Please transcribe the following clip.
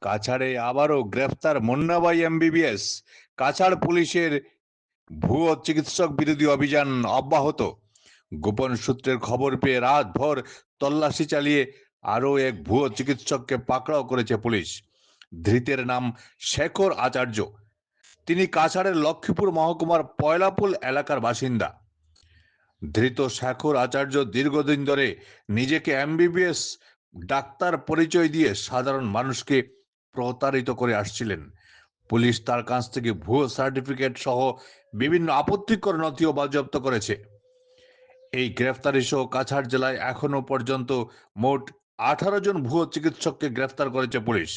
কাছাড়ে আবারও গ্রেফতার মুন্নাবাই এমবিবিএস। কাছাড় পুলিশের ভুয়ো চিকিৎসক বিরোধী অভিযান অব্যাহত। গোপন সূত্রের খবর পেয়ে রাতভর তল্লাশি চালিয়ে আরও এক ভুয়ো চিকিৎসককে পাকড়াও করেছে পুলিশ। ধৃতের নাম শেখর আচার্য। তিনি কাছাড়ের লক্ষ্মীপুর মহকুমার পয়লাপুল এলাকার বাসিন্দা। ধৃত শেখর আচার্য দীর্ঘদিন ধরে নিজেকে এমবিবিএস ডাক্তার পরিচয় দিয়ে সাধারণ মানুষকে প্রতারিত করে আসছিলেন। পুলিশ তার কাছ থেকে ভুয়ো সার্টিফিকেট সহ বিভিন্ন আপত্তিকর নথিও বাজেয়াপ্ত করেছে। এই গ্রেফতারি সহ কাছাড় জেলায় এখনও পর্যন্ত মোট আঠারো জন ভুয়ো চিকিৎসককে গ্রেফতার করেছে পুলিশ।